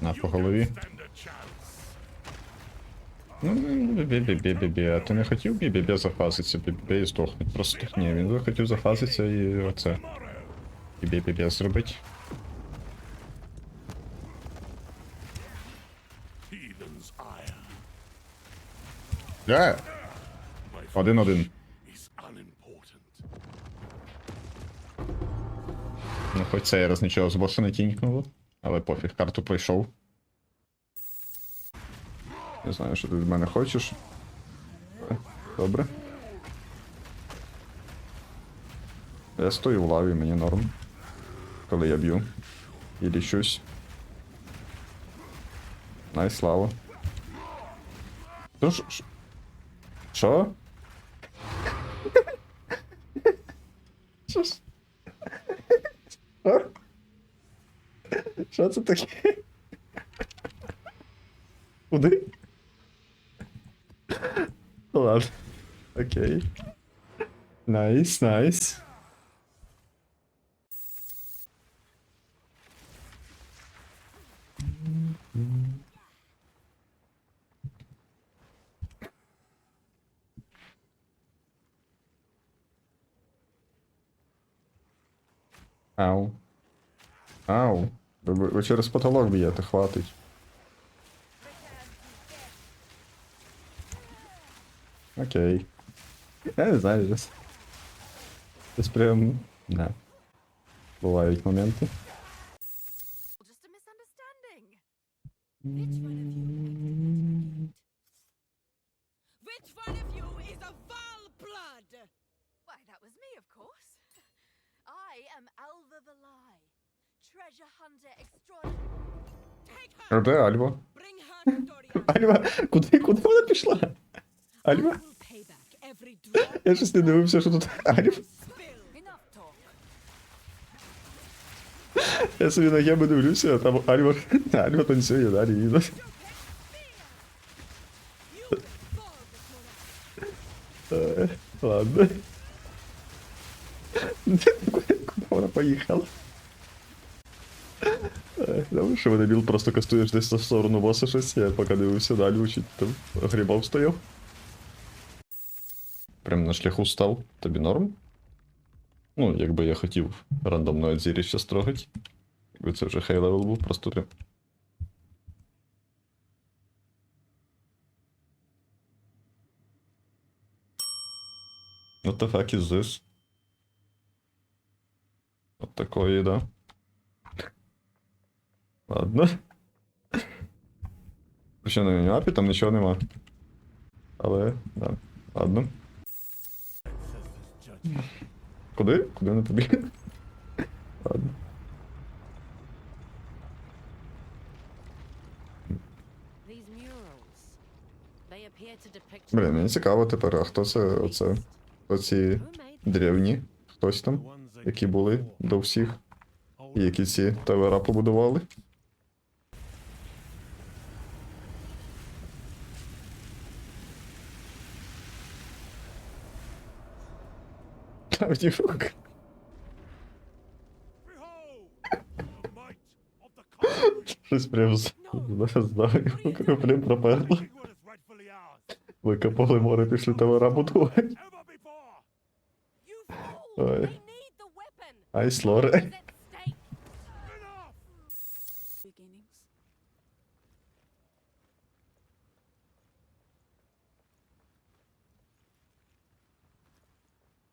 На по голові. Ну, бі-бі-бі-бі-бі. А ти не хотів бі-бі-бі зафазитися, бі-бі і здохнуть. Просто ні, він захотів зафазитися і оце. І бі-бі-бі зробить. Yeah. Один-один. Ну, хоч цей раз нічого з боса не тінькнуло, але пофіг, карту пройшов. Не знаю, що ти від мене хочеш. Добре. Я стою в лаві, мені норм. Коли я б'ю. І лічусь. Най, слава. Ну, ш- ш- Що? Що ж? Що? Що це таке? Куди? Ну Ладно. Окей. Найс, найс. Ау. Ау. Ви, ви, через потолок б'єте, хватить. Окей. Я не знаю, щось. Щось прям. Не. Бувають моменти. Which one of you? Is a Val blood? Why, that was me, of course. I am Alva extraordinary. Take А де Альва? Альва, куди, куди вона пішла? Альва? Я щось не дивився, що тут Альва. Я собі на геби дивлюся, а там Альва, Альва танцює далі. і- You fall before us. Е, Ладно. Куди вона поїхала? Добре, що мене біл просто кастуєш десь в сторону боса щось, я поки дивився далі, учить там грибав стояв. Прям на шляху став. Тобі норм? Ну, якби я хотів рандомно зіріще строгать. Якби це вже хай левел був, просто прям. What the fuck is this? От такої, да. Ладно. Ще на мініапі там нічого нема. Але, да. Ладно. Куди? Куди не побіг? Ладно. Блін, мені цікаво тепер, а хто це оце? Хто ці who made them. древні? Хтось там? Які були до всіх? І які ці тавера побудували? Авдіюк. Щось прям з прям проперло. Викопали море, пішли тавера будувати. Ой. They need the weapon. Айс лоре. What is at stake? Beginnings.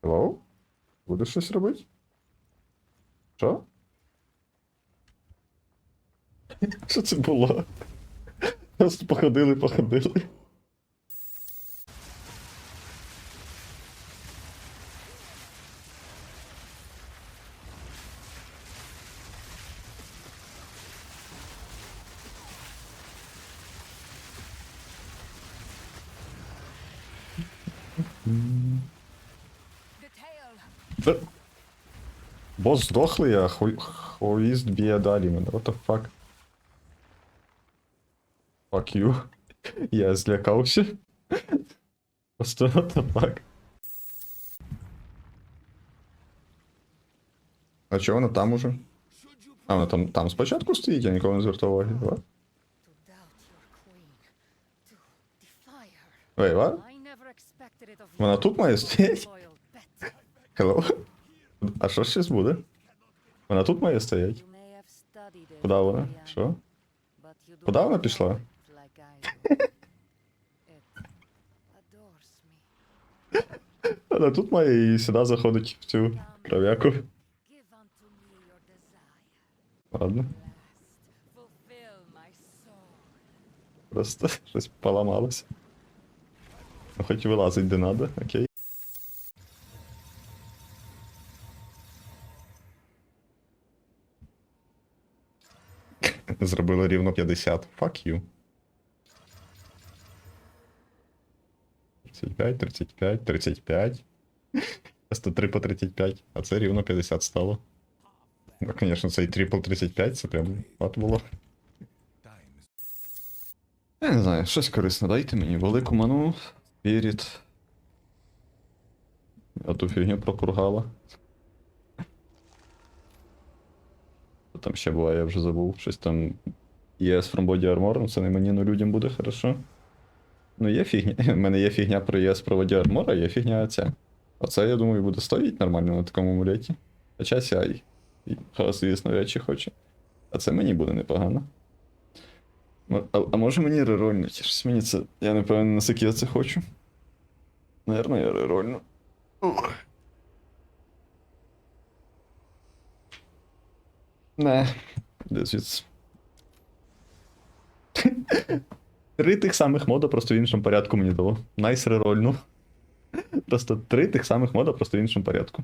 Hello? Будеш щось робити? Що? Що це було? Просто походили, походили. Tail. Босс сдохлый, а хуй... хуист бия далим. What the fuck? Fuck you. Я злякався. Просто what the fuck? А чё она там уже? А вона там, там спочатку стоїть, я нікого не звертав уваги. Вей, ва? Она тут має стоїть? Hello? А що щось буде? Вона тут має стоять? Куда вона? Що? Куда вона пішла? Вона тут має і сюди заходить в цю кров'яку. Ладно. Просто щось поламалося. Ну, хоч вилазить де надо, окей. Зробили рівно 50. Fuck you. 35, 35, 35. 103 по 35, а це рівно 50 стало. Ну, звісно, цей трипл 35, це прям от було. Я не знаю, щось корисне дайте мені. Велику ману, спіріт. А ту фігню про кургала. Що там ще буває, я вже забув. Щось там. ES from Body Armor, ну це не мені, ну людям буде хорошо. Ну є фігня. У мене є фігня про ES про Body Armor, а є фігня ця. Оце, я думаю, буде стоїть нормально на такому амулеті. Хоча сяй. Хас, звісно, речі хоче. А це мені буде непогано. А, а може мені рерольнуть? Щось мені це. Я не певен, наскільки я це хочу. Наверно, я рерольну. Не. Звідси. Три тих самих мода просто в іншому порядку мені дало. Найс рерольну. Просто три тих самих мода просто в іншому порядку.